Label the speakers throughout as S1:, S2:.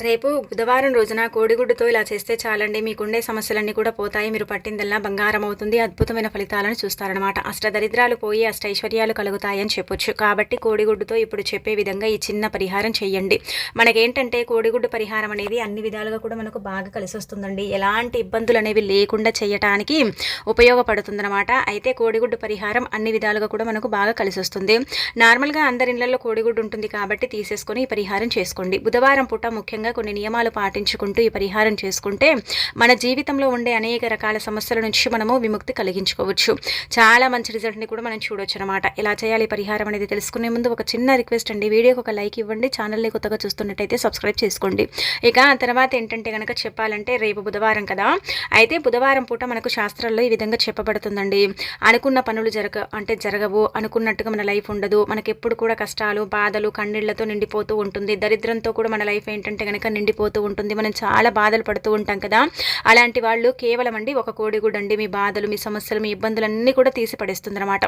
S1: రేపు బుధవారం రోజున కోడిగుడ్డుతో ఇలా చేస్తే చాలండి. మీకుండే సమస్యలన్నీ కూడా పోతాయి. మీరు పట్టిందల్లా బంగారం అవుతుంది. అద్భుతమైన ఫలితాలను చూస్తారనమాట అష్టదరిద్రాలు పోయి అష్టైశ్వర్యాలు కలుగుతాయని చెప్పొచ్చు. కాబట్టి కోడిగుడ్డుతో ఇప్పుడు చెప్పే విధంగా ఈ చిన్న పరిహారం చేయండి. మనకేంటంటే కోడిగుడ్డు పరిహారం అనేది అన్ని విధాలుగా కూడా మనకు బాగా కలిసి వస్తుందండి ఎలాంటి ఇబ్బందులు అనేవి లేకుండా చేయటానికి ఉపయోగపడుతుందన్నమాట. అయితే కోడిగుడ్డు పరిహారం అన్ని విధాలుగా కూడా మనకు బాగా కలిసి వస్తుంది నార్మల్గా అందరి ఇళ్ళలో కోడిగుడ్డు ఉంటుంది కాబట్టి తీసేసుకొని ఈ పరిహారం చేసుకోండి. బుధవారం పూట ముఖ్యంగా కొన్ని నియమాలు పాటించుకుంటూ ఈ పరిహారం చేసుకుంటే మన జీవితంలో ఉండే అనేక రకాల సమస్యల నుంచి మనము విముక్తి కలిగించుకోవచ్చు. చాలా మంచి రిజల్ట్ని కూడా మనం చూడొచ్చు అనమాట ఎలా చేయాలి పరిహారం అనేది తెలుసుకునే ముందు ఒక చిన్న రిక్వెస్ట్ అండి. వీడియోకి ఒక లైక్ ఇవ్వండి. ఛానల్ని కొత్తగా చూస్తున్నట్టయితే సబ్స్క్రైబ్ చేసుకోండి. ఇక ఆ తర్వాత ఏంటంటే కనుక చెప్పాలంటే రేపు బుధవారం కదా. అయితే బుధవారం పూట మనకు శాస్త్రాల్లో ఈ విధంగా చెప్పబడుతుందండి. అనుకున్న పనులు జరగ అంటే జరగవు. అనుకున్నట్టుగా మన లైఫ్ ఉండదు. మనకి ఎప్పుడు కూడా కష్టాలు బాధలు కన్నీళ్ళతో నిండిపోతూ ఉంటుంది. దరిద్రంతో కూడా మన లైఫ్ ఏంటంటే కనుక నిండిపోతూ ఉంటుంది. మనం చాలా బాధలు పడుతూ ఉంటాం కదా. అలాంటి వాళ్ళు కేవలం అండి ఒక కోడిగుడ్డు అండి. మీ బాధలు మీ సమస్యలు మీ ఇబ్బందులన్నీ కూడా తీసి పడేస్తుంది అనమాట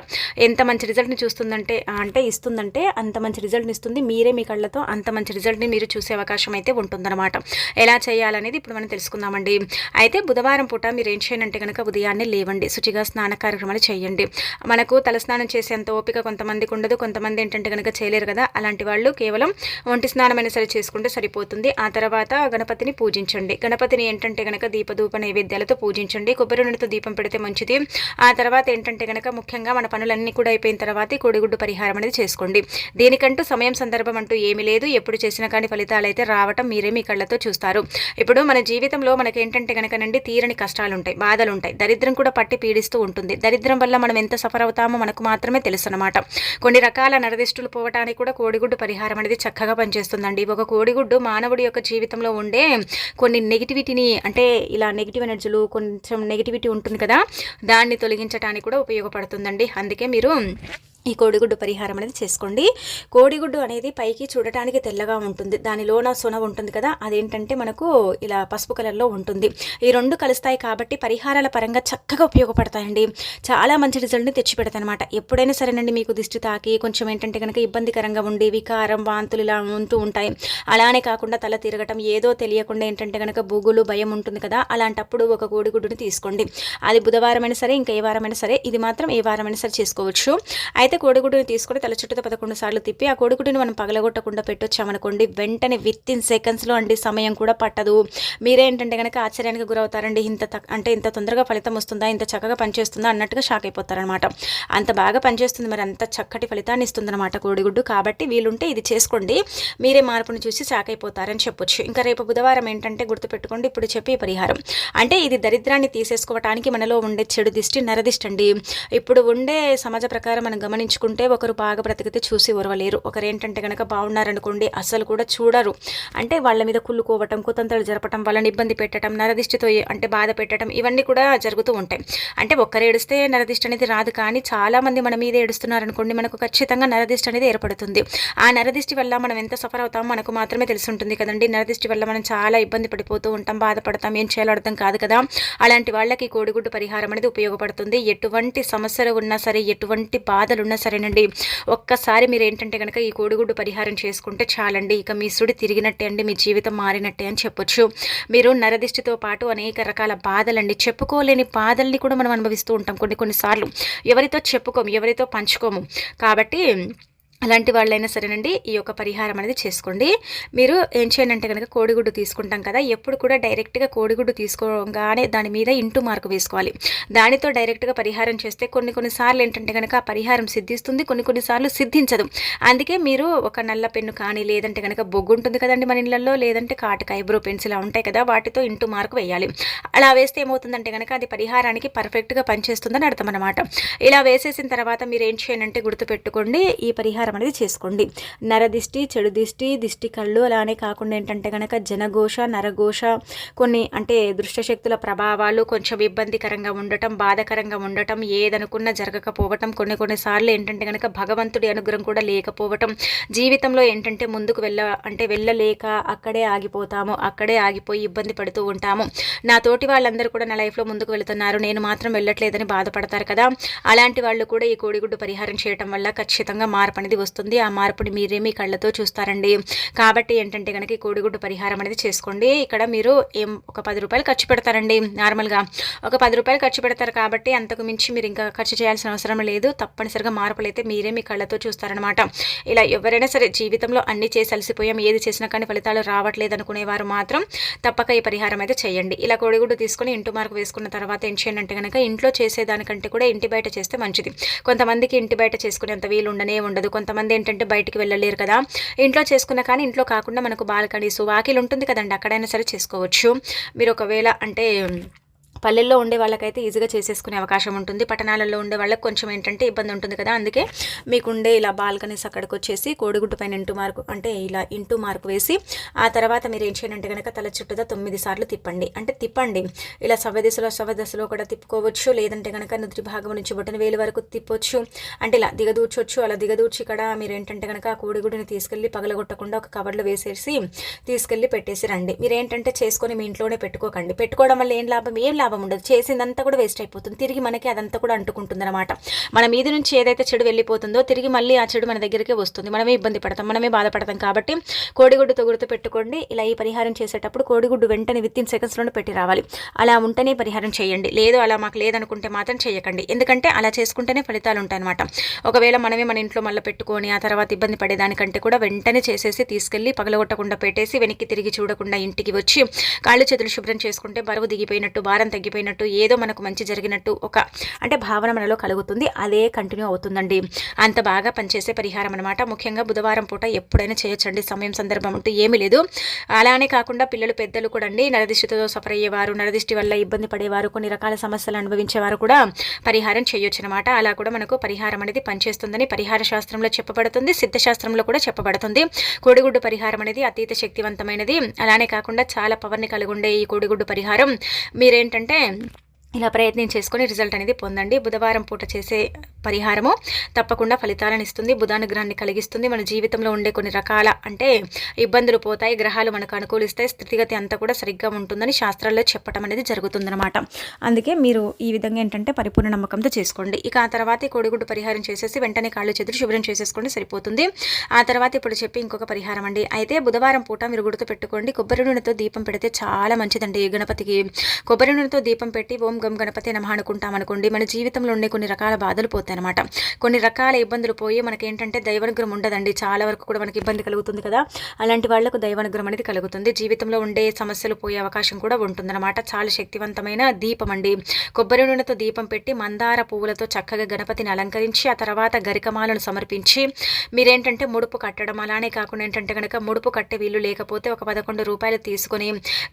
S1: ఎంత మంచి రిజల్ట్ని చూస్తుందంటే అంటే ఇస్తుందంటే అంత మంచి రిజల్ట్ని ఇస్తుంది. మీరే మీ కళ్ళతో అంత మంచి రిజల్ట్ని మీరు చూసే అవకాశం అయితే ఉంటుందన్నమాట. ఎలా చేయాలనేది ఇప్పుడు మనం తెలుసుకుందామండి. అయితే బుధవారం పూట మీరు ఏం చేయనంటే కనుక ఉదయాన్నే లేవండి. శుచిగా స్నాన కార్యక్రమాలు చేయండి. మనకు తలస్నానం చేసేంత ఓపిక కొంతమందికి ఉండదు. కొంతమంది ఏంటంటే కనుక చేయలేరు కదా. అలాంటి వాళ్ళు కేవలం ఒంటి స్నానమైనా సరే చేసుకుంటే సరిపోతుంది. ఆ తర్వాత గణపతిని పూజించండి. గణపతిని ఏంటంటే గనక దీపధూప నైవేద్యాలతో పూజించండి. కొబ్బరి నూనెతో దీపం పెడితే మంచిది. ఆ తర్వాత ఏంటంటే గనక ముఖ్యంగా మన పనులన్నీ కూడా అయిపోయిన తర్వాత కోడిగుడ్డు పరిహారం అనేది చేసుకోండి. దీనికంటూ సమయం సందర్భం అంటూ ఏమీ లేదు. ఎప్పుడు చేసినా కానీ ఫలితాలు అయితే రావటం మీరే మీ కళ్ళతో చూస్తారు. ఇప్పుడు మన జీవితంలో మనకి ఏంటంటే కనుకనండి తీరని కష్టాలు ఉంటాయి బాధలు ఉంటాయి దరిద్రం కూడా పట్టి పీడిస్తూ ఉంటుంది. దరిద్రం వల్ల మనం ఎంత సఫర్ అవుతామో మనకు మాత్రమే తెలుసు అనమాట కొన్ని రకాల నరదిష్టులు పోవటానికి కూడా కోడిగుడ్డు పరిహారం అనేది చక్కగా పనిచేస్తుందండి. ఒక కోడిగుడ్డు మానవుడి యొక్క జీవితంలో ఉండే కొన్ని నెగిటివిటీని అంటే ఇలా నెగిటివ్ ఎనర్జీలు కొంచెం నెగిటివిటీ ఉంటుంది కదా దాన్ని తొలగించడానికి కూడా ఉపయోగపడుతుందండి. అందుకే మీరు ఈ కోడిగుడ్డు పరిహారం అనేది చేసుకోండి. కోడిగుడ్డు అనేది పైకి చూడటానికి తెల్లగా ఉంటుంది. దానిలోన సొన ఉంటుంది కదా అదేంటంటే మనకు ఇలా పసుపు కలర్లో ఉంటుంది. ఈ రెండు కలుస్తాయి కాబట్టి పరిహారాల పరంగా చక్కగా ఉపయోగపడతాయండి. చాలా మంచి రిజల్ట్ని తెచ్చిపెడతాయి అనమాట ఎప్పుడైనా సరేనండి మీకు దిష్టి తాకి కొంచెం ఏంటంటే కనుక ఇబ్బందికరంగా ఉండి వికారం వాంతులు ఇలా ఉంటూ ఉంటాయి. అలానే కాకుండా తల తిరగటం ఏదో తెలియకుండా ఏంటంటే కనుక బూగులు భయం ఉంటుంది కదా అలాంటప్పుడు ఒక కోడిగుడ్డుని తీసుకోండి. అది బుధవారమైనా సరే ఇంకా ఏ వారమైనా సరే ఇది మాత్రం ఏ వారమైనా సరే చేసుకోవచ్చు. అయితే కోడిగుడ్డుని తీసుకొని తల చుట్టూ పదకొండు సార్లు తిప్పి ఆ కోడిగుడ్డుని మనం పగలగొట్టకుండా పెట్టొచ్చామనుకోండి వెంటనే విత్ ఇన్ సెకండ్స్లో అండి సమయం కూడా పట్టదు. మీరేంటంటే కనుక ఆశ్చర్యానికి గురవుతారండి ఇంత తక్- అంటే ఇంత తొందరగా ఫలితం వస్తుందా ఇంత చక్కగా పనిచేస్తుందా అన్నట్టుగా షాక్ అయిపోతారనమాట అంత బాగా పనిచేస్తుంది మరి అంత చక్కటి ఫలితాన్ని ఇస్తుందన్నమాట కోడిగుడ్డు. కాబట్టి వీలుంటే ఇది చేసుకోండి మీరే మార్పును చూసి షాక్ అయిపోతారని చెప్పొచ్చు. ఇంకా రేపు బుధవారం ఏంటంటే గుర్తుపెట్టుకోండి ఇప్పుడు చెప్పే పరిహారం. అంటే ఇది దరిద్రాన్ని తీసేసుకోవటానికి మనలో ఉండే చెడు దిష్టి నరదిష్టి అండి. ఇప్పుడు ఉండే సమాజ ప్రకారం మనం గమనించుకుంటే ఒకరు బాగా బ్రతికితే చూసి ఉరవలేరు ఒకరు ఏంటంటే కనుక బాగున్నారనుకోండి అసలు కూడా చూడరు. అంటే వాళ్ళ మీద కుళ్ళుకోవటం కుతంత్రాలు జరపటం వాళ్ళని ఇబ్బంది పెట్టడం నరదిష్టితో అంటే బాధ పెట్టడం ఇవన్నీ కూడా జరుగుతూ ఉంటాయి. అంటే ఒక్కరు ఏడిస్తే నరదిష్టి అనేది రాదు కానీ చాలామంది మన మీద ఏడుస్తున్నారు అనుకోండి మనకు ఖచ్చితంగా నరదిష్టి అనేది ఏర్పడుతుంది. ఆ నరదిష్టి వల్ల మనం ఎంత సఫర్ అవుతామో మనకు మాత్రమే తెలిసి ఉంటుంది కదండి. నరదిష్టి వల్ల మనం చాలా ఇబ్బంది పడిపోతూ ఉంటాం బాధపడతాం ఏం చేయాలో అర్థం కాదు కదా. అలాంటి వాళ్ళకి కోడిగుడ్డు పరిహారం అనేది ఉపయోగపడుతుంది. ఎటువంటి సమస్యలు ఉన్నా సరే ఎటువంటి బాధలు ఉన్నా సరేనండి. ఒక్కసారి మీరు ఏంటంటే కనుక ఈ కోడిగుడ్డు పరిహారం చేసుకుంటే చాలండి. ఇక మీ సుడి తిరిగినట్టే అండి మీ జీవితం మారినట్టే అని చెప్పొచ్చు. మీరు నరదిష్టితో పాటు అనేక రకాల బాధలండి. చెప్పుకోలేని బాధల్ని కూడా మనం అనుభవిస్తూ ఉంటాం కొన్ని కొన్నిసార్లు ఎవరితో చెప్పుకోము ఎవరితో పంచుకోము. కాబట్టి అలాంటి వాళ్ళైనా సరేనండి ఈ యొక్క పరిహారం అనేది చేసుకోండి. మీరు ఏం చేయండి అంటే కనుక కోడిగుడ్డు తీసుకుంటాం కదా ఎప్పుడు కూడా డైరెక్ట్గా కోడిగుడ్డు తీసుకోగానే దాని మీద ఇంటూ మార్కు వేసుకోవాలి. దానితో డైరెక్ట్గా పరిహారం చేస్తే కొన్ని కొన్నిసార్లు ఏంటంటే కనుక ఆ పరిహారం సిద్ధిస్తుంది కొన్ని కొన్నిసార్లు సిద్ధించదు. అందుకే మీరు ఒక నల్ల పెన్ను కానీ లేదంటే కనుక బొగ్గు ఉంటుంది కదండి మన ఇళ్ళల్లో లేదంటే కాటుక ఐబ్రో పెన్సిల్ ఉంటాయి కదా వాటితో ఇంటూ మార్కు వేయాలి. అలా వేస్తే ఏమవుతుందంటే కనుక అది పరిహారానికి పర్ఫెక్ట్గా పనిచేస్తుందని అర్థం అనమాట ఇలా వేసేసిన తర్వాత మీరు ఏం చేయాలంటే గుర్తుపెట్టుకోండి ఈ పరిహారం అనేది చేసుకోండి. నరదిష్టి చెడు దిష్టి దిష్టి కళ్ళు అలానే కాకుండా ఏంటంటే కనుక జనఘోష నరఘోష కొన్ని అంటే దుష్టశక్తుల ప్రభావాలు కొంచెం ఇబ్బందికరంగా ఉండటం బాధకరంగా ఉండటం ఏదనుకున్నా జరగకపోవటం కొన్ని కొన్నిసార్లు ఏంటంటే కనుక భగవంతుడి అనుగ్రహం కూడా లేకపోవటం జీవితంలో ఏంటంటే ముందుకు వెళ్ళ అంటే వెళ్ళలేక అక్కడే ఆగిపోతాము అక్కడే ఆగిపోయి ఇబ్బంది పడుతూ ఉంటాము. నా తోటి వాళ్ళందరూ కూడా నా లైఫ్లో ముందుకు వెళుతున్నారు నేను మాత్రం వెళ్ళట్లేదని బాధపడతారు కదా. అలాంటి వాళ్ళు కూడా ఈ కోడిగుడ్డు పరిహారం చేయటం వల్ల ఖచ్చితంగా మార్పు అనేది అనేది వస్తుంది. ఆ మార్పుని మీరే మీ కళ్ళతో చూస్తారండి. కాబట్టి ఏంటంటే కనుక కోడిగుడ్డు పరిహారం అనేది చేసుకోండి. ఇక్కడ మీరు ఏం ఒక పది రూపాయలు ఖర్చు పెడతారండి. నార్మల్గా ఒక పది రూపాయలు ఖర్చు పెడతారు కాబట్టి అంతకు మించి మీరు ఇంకా ఖర్చు చేయాల్సిన అవసరం లేదు. తప్పనిసరిగా మార్పులు అయితే మీరే మీ కళ్ళతో చూస్తారనమాట ఇలా ఎవరైనా సరే జీవితంలో అన్ని చేసి అలసిపోయాం ఏది చేసినా కానీ ఫలితాలు రావట్లేదు అనుకునేవారు మాత్రం తప్పక ఈ పరిహారం అయితే చేయండి. ఇలా కోడిగుడ్డు తీసుకొని ఇంటి మార్కు వేసుకున్న తర్వాత ఏం చేయండి అంటే కనుక ఇంట్లో చేసేదానికంటే కూడా ఇంటి బయట చేస్తే మంచిది. కొంతమందికి ఇంటి బయట చేసుకునేంత వీలు ఉండనే ఉండదు కొంతమంది ఏంటంటే బయటికి వెళ్ళలేరు కదా. ఇంట్లో చేసుకున్నా కానీ ఇంట్లో కాకుండా మనకు బాల్కనీసు వాకిలు ఉంటుంది కదండి. అక్కడైనా సరే చేసుకోవచ్చు. మీరు ఒకవేళ అంటే పల్లెల్లో ఉండే వాళ్ళకైతే ఈజీగా చేసేసుకునే అవకాశం ఉంటుంది. పట్టణాలలో ఉండే వాళ్ళకి కొంచెం ఏంటంటే ఇబ్బంది ఉంటుంది కదా. అందుకే మీకు ఉండే ఇలా బాల్కనీస్ అక్కడికి వచ్చేసి కోడిగుడ్డు పైన ఇంటూ మార్కు అంటే ఇలా ఇంటూ మార్కు వేసి ఆ తర్వాత మీరు ఏం చేయాలంటే కనుక తల చుట్టూదా తొమ్మిది సార్లు తిప్పండి. అంటే తిప్పండి. ఇలా సవ్యదిశలో సవ్యదశలో కూడా తిప్పుకోవచ్చు. లేదంటే కనుక నుదిరి భాగం నుంచి బొటన వేలు వరకు తిప్పొచ్చు. అంటే ఇలా దిగదూర్చొచ్చు. అలా దిగదూర్చి ఇక్కడ మీరు ఏంటంటే కనుక ఆ కోడిగుడ్డుని తీసుకెళ్ళి పగలగొట్టకుండా ఒక కవర్లో వేసేసి తీసుకెళ్ళి పెట్టేసి రండి. మీరు ఏంటంటే చేసుకొని మీ ఇంట్లోనే పెట్టుకోకండి. పెట్టుకోవడం వల్ల ఏం లాభం? ఏం లాభం లాభం ఉండదు. చేసిందంతా కూడా వేస్ట్ అయిపోతుంది. తిరిగి మనకి అదంతా కూడా అంటుకుంటుంది అనమాట మన మీద నుంచి ఏదైతే చెడు వెళ్ళిపోతుందో తిరిగి మళ్ళీ ఆ చెడు మన దగ్గరికే వస్తుంది. మనమే ఇబ్బంది పడతాం. మనమే బాధపడతాం కాబట్టి కోడిగుడ్డుతో గుర్తు పెట్టుకోండి. ఇలా ఈ పరిహారం చేసేటప్పుడు కోడిగుడ్డు వెంటనే విత్ ఇన్ సెకండ్స్లోనే పెట్టి రావాలి. అలా ఉంటేనే పరిహారం చేయండి. లేదు అలా మాకు లేదనుకుంటే మాత్రం చేయకండి. ఎందుకంటే అలా చేసుకుంటేనే ఫలితాలు ఉంటాయన్నమాట. ఒకవేళ మనమే మన ఇంట్లో మళ్ళీ పెట్టుకొని ఆ తర్వాత ఇబ్బంది పడేదానికంటే కూడా వెంటనే చేసేసి తీసుకెళ్ళి పగలగొట్టకుండా పెట్టేసి వెనక్కి తిరిగి చూడకుండా ఇంటికి వచ్చి కాళ్ళు చేతులు శుభ్రం చేసుకుంటే బరువు దిగిపోయినట్టు భారం తగ్గిపోయినట్టు ఏదో మనకు మంచి జరిగినట్టు ఒక అంటే భావన మనలో కలుగుతుంది అదే కంటిన్యూ అవుతుందండి. అంత బాగా పనిచేసే పరిహారం అనమాట ముఖ్యంగా బుధవారం పూట ఎప్పుడైనా చేయొచ్చండి. సమయం సందర్భం అంటూ ఏమీ లేదు. అలానే కాకుండా పిల్లలు పెద్దలు కూడా అండి నరదిష్టితో సఫర్ అయ్యేవారు నరదిష్టి వల్ల ఇబ్బంది పడేవారు కొన్ని రకాల సమస్యలు అనుభవించేవారు కూడా పరిహారం చేయొచ్చు అనమాట అలా కూడా మనకు పరిహారం అనేది పనిచేస్తుందని పరిహార శాస్త్రంలో చెప్పబడుతుంది సిద్ధశాస్త్రంలో కూడా చెప్పబడుతుంది. కోడిగుడ్డు పరిహారం అనేది అతీత శక్తివంతమైనది. అలానే కాకుండా చాలా పవర్ని కలిగి ఉండే ఈ కోడిగుడ్డు పరిహారం. మీరేంటంటే ఏంటంటే ఇలా ప్రయత్నం చేసుకొని రిజల్ట్ అనేది పొందండి. బుధవారం పూట చేసే పరిహారము తప్పకుండా ఫలితాలను ఇస్తుంది. బుధానుగ్రహాన్ని కలిగిస్తుంది. మన జీవితంలో ఉండే కొన్ని రకాల అంటే ఇబ్బందులు పోతాయి. గ్రహాలు మనకు అనుకూలిస్తాయి. స్థితిగతి అంతా కూడా సరిగ్గా ఉంటుందని శాస్త్రాల్లో చెప్పడం అనేది జరుగుతుందన్నమాట. అందుకే మీరు ఈ విధంగా ఏంటంటే పరిపూర్ణ నమ్మకంతో చేసుకోండి. ఇక ఆ తర్వాత ఈ కోడిగుడ్డు పరిహారం చేసేసి వెంటనే కాళ్ళు చేతులు శుభ్రం చేసేసుకోండి. సరిపోతుంది. ఆ తర్వాత ఇప్పుడు చెప్పి ఇంకొక పరిహారం అండి. అయితే బుధవారం పూట మీరు గుర్తు పెట్టుకోండి కొబ్బరి నూనెతో దీపం పెడితే చాలా మంచిదండి. గణపతికి కొబ్బరి నూనెతో దీపం పెట్టి ఓం గం గణపతి నమ అనుకుంటాం అనుకోండి మన జీవితంలో ఉండే కొన్ని రకాల బాధలు పోతాయి అనమాట కొన్ని రకాల ఇబ్బందులు పోయి మనకి ఏంటంటే దైవానుగ్రహం ఉండదండి. చాలా వరకు కూడా మనకి ఇబ్బంది కలుగుతుంది కదా. అలాంటి వాళ్ళకు దైవానుగ్రహం అనేది కలుగుతుంది. జీవితంలో ఉండే సమస్యలు పోయే అవకాశం కూడా ఉంటుందన్నమాట. చాలా శక్తివంతమైన దీపం అండి. కొబ్బరి నూనెతో దీపం పెట్టి మందార పువ్వులతో చక్కగా గణపతిని అలంకరించి ఆ తర్వాత గరికమాలను సమర్పించి మీరేంటంటే ముడుపు కట్టడం అలానే కాకుండా ఏంటంటే కనుక ముడుపు కట్టే వీళ్ళు లేకపోతే ఒక పదకొండు రూపాయలు తీసుకొని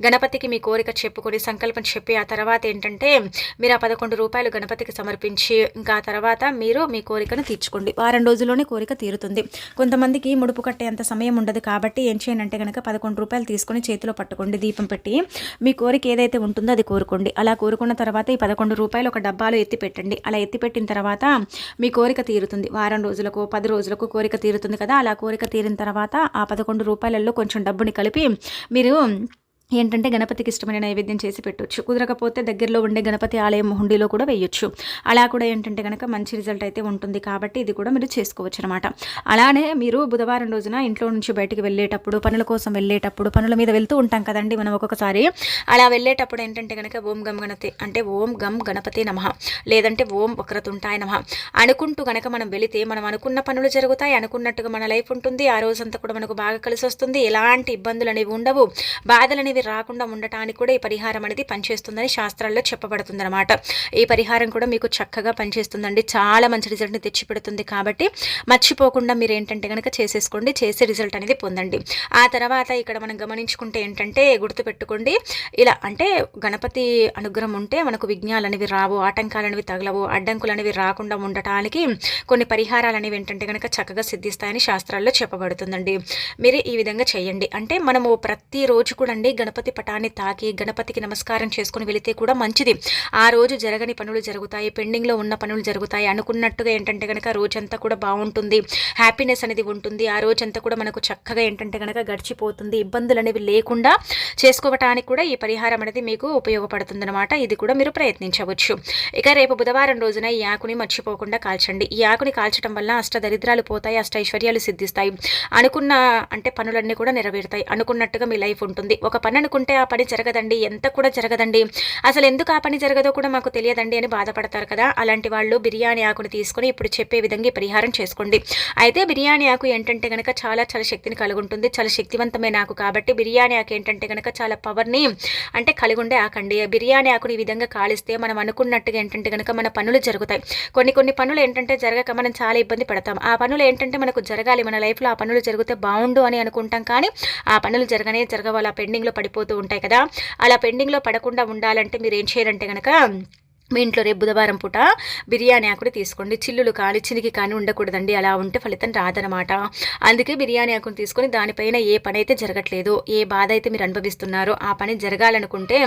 S1: గణపతికి మీ కోరిక చెప్పుకొని సంకల్పం చెప్పి ఆ తర్వాత ఏంటంటే మీరు ఆ పదకొండు రూపాయలు గణపతికి సమర్పించి ఇంకా తర్వాత మీరు మీ కోరికను తీర్చుకోండి. వారం రోజుల్లోనే కోరిక తీరుతుంది. కొంతమందికి ముడుపు కట్టే అంత సమయం ఉండదు కాబట్టి ఏం చేయనంటే కనుక పదకొండు రూపాయలు తీసుకొని చేతిలో పట్టుకోండి దీపం పెట్టి. మీ కోరిక ఏదైతే ఉంటుందో అది కోరుకోండి. అలా కోరుకున్న తర్వాత ఈ పదకొండు రూపాయలు ఒక డబ్బాలో ఎత్తి పెట్టండి. అలా ఎత్తి పెట్టిన తర్వాత మీ కోరిక తీరుతుంది. వారం రోజులకు పది రోజులకు కోరిక తీరుతుంది కదా అలా కోరిక తీరిన తర్వాత ఆ పదకొండు రూపాయలలో కొంచెం డబ్బుని కలిపి మీరు ఏంటంటే గణపతికి ఇష్టమైన నైవేద్యం చేసి పెట్టవచ్చు కుదరకపోతే దగ్గరలో ఉండే గణపతి ఆలయం హుండీలో కూడా వేయొచ్చు. అలా కూడా ఏంటంటే కనుక మంచి రిజల్ట్ అయితే ఉంటుంది కాబట్టి ఇది కూడా మీరు చేసుకోవచ్చు అనమాట అలానే మీరు బుధవారం రోజున ఇంట్లో నుంచి బయటికి వెళ్ళేటప్పుడు పనుల కోసం వెళ్ళేటప్పుడు పనుల మీద వెళ్తూ ఉంటాం కదండి మనం ఒక్కొక్కసారి. అలా వెళ్ళేటప్పుడు ఏంటంటే కనుక ఓం గమ్ గణపతి అంటే ఓం గమ్ గణపతి నమ. లేదంటే ఓం వక్రతుంటాయ నమ. అనుకుంటూ కనుక మనం వెళితే మనం అనుకున్న పనులు జరుగుతాయి అనుకున్నట్టుగా మన లైఫ్ ఉంటుంది. ఆ రోజంతా కూడా మనకు బాగా కలిసి వస్తుంది ఎలాంటి ఇబ్బందులు అనేవి ఉండవు. బాధలు అనేవి రాకుండా ఉండటానికి కూడా ఈ పరిహారం అనేది పనిచేస్తుందని శాస్త్రాల్లో చెప్పబడుతుందన్నమాట. ఈ పరిహారం కూడా మీకు చక్కగా పనిచేస్తుందండి. చాలా మంచి రిజల్ట్ని తెచ్చిపెడుతుంది కాబట్టి మర్చిపోకుండా మీరు ఏంటంటే కనుక చేసేసుకోండి. చేసే రిజల్ట్ అనేది పొందండి. ఆ తర్వాత ఇక్కడ మనం గమనించుకుంటే ఏంటంటే గుర్తుపెట్టుకోండి. ఇలా అంటే గణపతి అనుగ్రహం ఉంటే మనకు విఘ్నాలు అనేవి రావు ఆటంకాలు అనేవి తగలవు అడ్డంకులు అనేవి రాకుండా ఉండటానికి కొన్ని పరిహారాలు అనేవి ఏంటంటే కనుక చక్కగా సిద్ధిస్తాయని శాస్త్రాల్లో చెప్పబడుతుందండి. మీరు ఈ విధంగా చేయండి. అంటే మనము ప్రతిరోజు కూడా అండి గణపతి గణపతి పటాన్ని తాకి గణపతికి నమస్కారం చేసుకుని వెళితే కూడా మంచిది. ఆ రోజు జరగని పనులు జరుగుతాయి పెండింగ్లో ఉన్న పనులు జరుగుతాయి. అనుకున్నట్టుగా ఏంటంటే కనుక రోజంతా కూడా బాగుంటుంది హ్యాపీనెస్ అనేది ఉంటుంది. ఆ రోజంతా కూడా మనకు చక్కగా ఏంటంటే కనుక గడిచిపోతుంది. ఇబ్బందులు అనేవి లేకుండా చేసుకోవటానికి కూడా ఈ పరిహారం అనేది మీకు ఉపయోగపడుతుంది అనమాట ఇది కూడా మీరు ప్రయత్నించవచ్చు. ఇక రేపు బుధవారం రోజున ఈ ఆకుని మర్చిపోకుండా కాల్చండి. ఈ ఆకుని కాల్చడం వల్ల అష్ట దరిద్రాలు పోతాయి అష్ట ఐశ్వర్యాలు సిద్ధిస్తాయి. అనుకున్న అంటే పనులన్నీ కూడా నెరవేరుతాయి. అనుకున్నట్టుగా మీ లైఫ్ ఉంటుంది. ఒక పని అనుకుంటే ఆ పని జరగదండి ఎంత కూడా జరగదండి. అసలు ఎందుకు ఆ పని జరగదో కూడా మాకు తెలియదండి అని బాధపడతారు కదా. అలాంటి వాళ్ళు బిర్యానీ ఆకుని తీసుకొని ఇప్పుడు చెప్పే విధంగా పరిహారం చేసుకోండి. అయితే బిర్యానీ ఆకు ఏంటంటే కనుక చాలా చాలా శక్తిని కలిగి ఉంటుంది చాలా శక్తివంతమైన ఆకు కాబట్టి బిర్యానీ ఆకు ఏంటంటే కనుక చాలా పవర్ని అంటే కలిగి ఉండే ఆకండి బిర్యానీ ఆకుని ఈ విధంగా కాలిస్తే మనం అనుకున్నట్టుగా ఏంటంటే కనుక మన పనులు జరుగుతాయి. కొన్ని కొన్ని పనులు ఏంటంటే జరగక మనం చాలా ఇబ్బంది పడతాం. ఆ పనులు ఏంటంటే మనకు జరగాలి. మన లైఫ్లో ఆ పనులు జరిగితే బాగుండు అని అనుకుంటాం కానీ ఆ పనులు జరగనే జరగవాలి. ఆ పెండింగ్లో పడిపోతూ ఉంటాయి కదా. అలా పెండింగ్లో పడకుండా ఉండాలంటే మీరు ఏం చేయాలంటే కనుక మీ ఇంట్లో రేపు బుధవారం పూట బిర్యానీ ఆకుని తీసుకోండి. చిల్లులు కానీ చినికి కానీ ఉండకూడదండి. అలా ఉంటే ఫలితం రాదనమాట అందుకే బిర్యానీ ఆకుని తీసుకొని దానిపైన ఏ పని అయితే జరగట్లేదు ఏ బాధ అయితే మీరు అనుభవిస్తున్నారో ఆ పని జరగాలనుకుంటే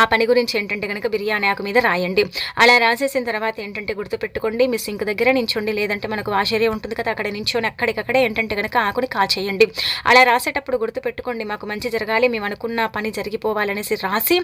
S1: ఆ పని గురించి ఏంటంటే కనుక బిర్యానీ ఆకు మీద రాయండి. అలా రాసేసిన తర్వాత ఏంటంటే గుర్తుపెట్టుకోండి. మీ సింక్ దగ్గర నించోండి. లేదంటే మనకు వాషేరియా ఉంటుంది కదా అక్కడ నించొని అక్కడికక్కడే ఏంటంటే కనుక ఆకుని కాచేయండి అలా రాసేటప్పుడు గుర్తుపెట్టుకోండి. మాకు మంచి జరగాలి. మేము అనుకున్న పని జరిగిపోవాలనేసి రాసి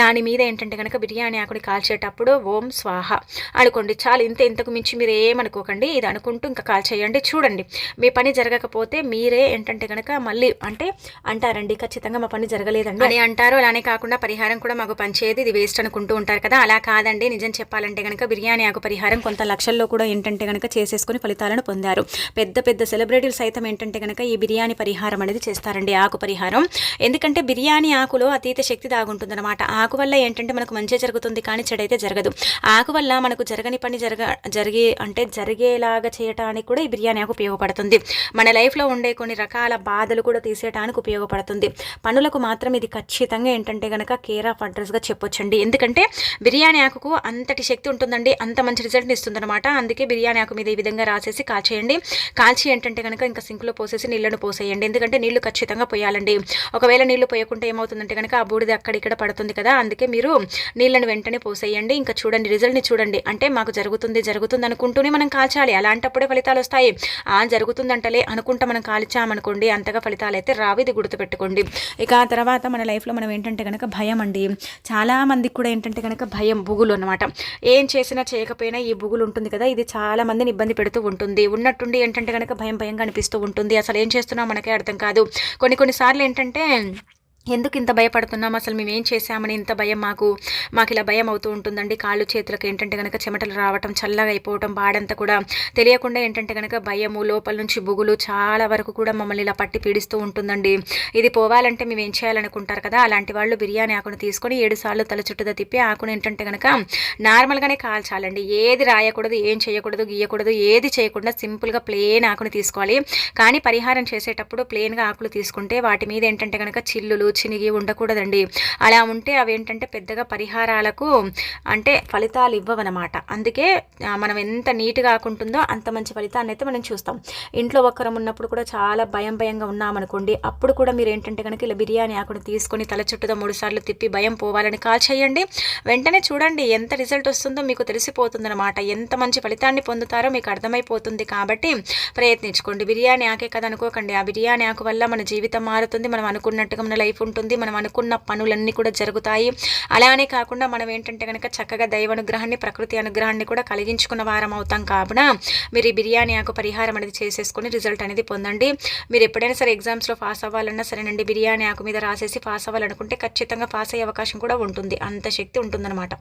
S1: దాని మీద ఏంటంటే కనుక బిర్యానీ ఆకుని కాల్చేటప్పుడు ఓం స్వాహ. అనుకోండి చాలు ఇంత ఇంతకు మించి మీరు ఏమనుకోకండి ఇది అనుకుంటూ ఇంకా కాల్ చేయండి చూడండి. మీ పని జరగకపోతే మీరే ఏంటంటే కనుక మళ్ళీ అంటే అంటారండి ఖచ్చితంగా మా పని జరగలేదండి. అని అంటారు అలానే కాకుండా పరిహారం కూడా మాకు పనిచేయదు ఇది వేస్ట్ అనుకుంటూ ఉంటారు కదా. అలా కాదండి నిజం చెప్పాలంటే కనుక బిర్యానీ ఆకు పరిహారం కొంత లక్షల్లో కూడా ఏంటంటే కనుక చేసేసుకుని ఫలితాలను పొందారు. పెద్ద పెద్ద సెలబ్రిటీలు సైతం ఏంటంటే కనుక ఈ బిర్యానీ పరిహారం అనేది చేస్తారండి ఆకు పరిహారం. ఎందుకంటే బిర్యానీ ఆకులో అతీత శక్తి దాగుంటుంది అనమాట ఆకు వల్ల ఏంటంటే మనకు మంచి జరుగుతుంది కానీ చెడైతే జరగదు. ఆకు వల్ల మనకు జరగని పని జరగ జరిగే అంటే జరిగేలాగా చేయటానికి కూడా ఈ బిర్యానీ ఆకు ఉపయోగపడుతుంది. మన లైఫ్లో ఉండే కొన్ని రకాల బాధలు కూడా తీసేయడానికి ఉపయోగపడుతుంది. పనులకు మాత్రం ఇది ఖచ్చితంగా ఏంటంటే కనుక కేర్ ఆఫ్ అడ్రస్గా చెప్పొచ్చండి. ఎందుకంటే బిర్యానీ ఆకుకు అంతటి శక్తి ఉంటుందండి అంత మంచి రిజల్ట్ని ఇస్తుందన్నమాట. అందుకే బిర్యానీ ఆకు మీద ఈ విధంగా రాసేసి కాల్చేయండి. కాల్చి ఏంటంటే కనుక ఇంకా సింక్లో పోసేసి నీళ్ళను పోసేయండి. ఎందుకంటే నీళ్ళు ఖచ్చితంగా పోయాలండి. ఒకవేళ నీళ్ళు పోయకుంటే ఏమవుతుందంటే కనుక ఆ బూడిద అక్కడిక్కడ పడుతుంది కదా అందుకే మీరు నీళ్ళను వెంటనే పోసేయండి. ఇంకా చూడండి రిజల్ట్ని చూడండి. అంటే మాకు జరుగుతుంది జరుగుతుంది అనుకుంటూనే మనం కాల్చాలి. అలాంటప్పుడే ఫలితాలు వస్తాయి. ఆ జరుగుతుందంటలే అనుకుంటా మనం కాల్చామనుకోండి అంతగా ఫలితాలు అయితే రావు ఇది గుర్తుపెట్టుకోండి. ఇక ఆ తర్వాత మన లైఫ్లో మనం ఏంటంటే కనుక భయం అండి. చాలామందికి కూడా ఏంటంటే కనుక భయం బుగులు అనమాట ఏం చేసినా చేయకపోయినా ఈ బుగులు ఉంటుంది కదా ఇది చాలా మందిని ఇబ్బంది పెడుతూ ఉంటుంది. ఉన్నట్టుండి ఏంటంటే కనుక భయం భయంగా అనిపిస్తూ ఉంటుంది. అసలు ఏం చేస్తున్నా మనకే అర్థం కాదు. కొన్ని కొన్నిసార్లు ఏంటంటే ఎందుకు ఇంత భయపడుతున్నాం? అసలు మేము ఏం చేశామని ఇంత భయం మాకు మాకు ఇలా భయం అవుతూ ఉంటుందండి. కాళ్ళు చేతులకు ఏంటంటే కనుక చెమటలు రావటం చల్లగా అయిపోవటం బాడంతా కూడా తెలియకుండా ఏంటంటే కనుక భయము లోపల నుంచి బుగులు చాలా వరకు కూడా మమ్మల్ని ఇలా పట్టి పీడిస్తూ ఉంటుందండి. ఇది పోవాలంటే మేము ఏం చేయాలనుకుంటారు కదా? అలాంటి వాళ్ళు బిర్యానీ ఆకును తీసుకొని ఏడు సార్లు తల చుట్టూదా తిప్పి ఆకును ఏంటంటే కనుక నార్మల్గానే కాల్చాలండి. ఏది రాయకూడదు ఏం చేయకూడదు గీయకూడదు ఏది చేయకుండా సింపుల్గా ప్లేన్ ఆకును తీసుకోవాలి. కానీ పరిహారం చేసేటప్పుడు ప్లేన్గా ఆకులు తీసుకుంటే వాటి మీద ఏంటంటే కనుక చిల్లులు చినిగి ఉండకూడదండి. అలా ఉంటే అవి ఏంటంటే పెద్దగా పరిహారాలకు అంటే ఫలితాలు ఇవ్వవన్నమాట అందుకే మనం ఎంత నీట్గా ఆకుంటుందో అంత మంచి ఫలితాన్ని అయితే మనం చూస్తాం. ఇంట్లో ఒక్కరం ఉన్నప్పుడు కూడా చాలా భయం భయంగా ఉన్నామనుకోండి అప్పుడు కూడా మీరు ఏంటంటే కనుక ఇలా బిర్యానీ ఆకును తీసుకొని తల చుట్టూతో మూడు సార్లు తిప్పి భయం పోవాలని కాల్ చేయండి. వెంటనే చూడండి ఎంత రిజల్ట్ వస్తుందో మీకు తెలిసిపోతుందన్నమాట. ఎంత మంచి ఫలితాన్ని పొందుతారో మీకు అర్థమైపోతుంది కాబట్టి ప్రయత్నించుకోండి. బిర్యానీ ఆకే కదా అనుకోకండి. ఆ బిర్యానీ ఆకు వల్ల మన జీవితం మారుతుంది. మనం అనుకున్నట్టుగా మన లైఫ్ ఉంటుంది మనం అనుకున్న పనులన్నీ కూడా జరుగుతాయి. అలానే కాకుండా మనం ఏంటంటే కనుక చక్కగా దైవ అనుగ్రహాన్ని ప్రకృతి అనుగ్రహాన్ని కూడా కలిగించుకున్న వారం అవుతాం కావున మీరు ఈ బిర్యానీ ఆకు పరిహారం అనేది చేసేసుకొని రిజల్ట్ అనేది పొందండి. మీరు ఎప్పుడైనా సరే ఎగ్జామ్స్లో పాస్ అవ్వాలన్నా సరేనండి బిర్యానీ ఆకు మీద రాసేసి పాస్ అవ్వాలనుకుంటే ఖచ్చితంగా పాస్ అయ్యే అవకాశం కూడా ఉంటుంది. అంత శక్తి ఉంటుందన్నమాట.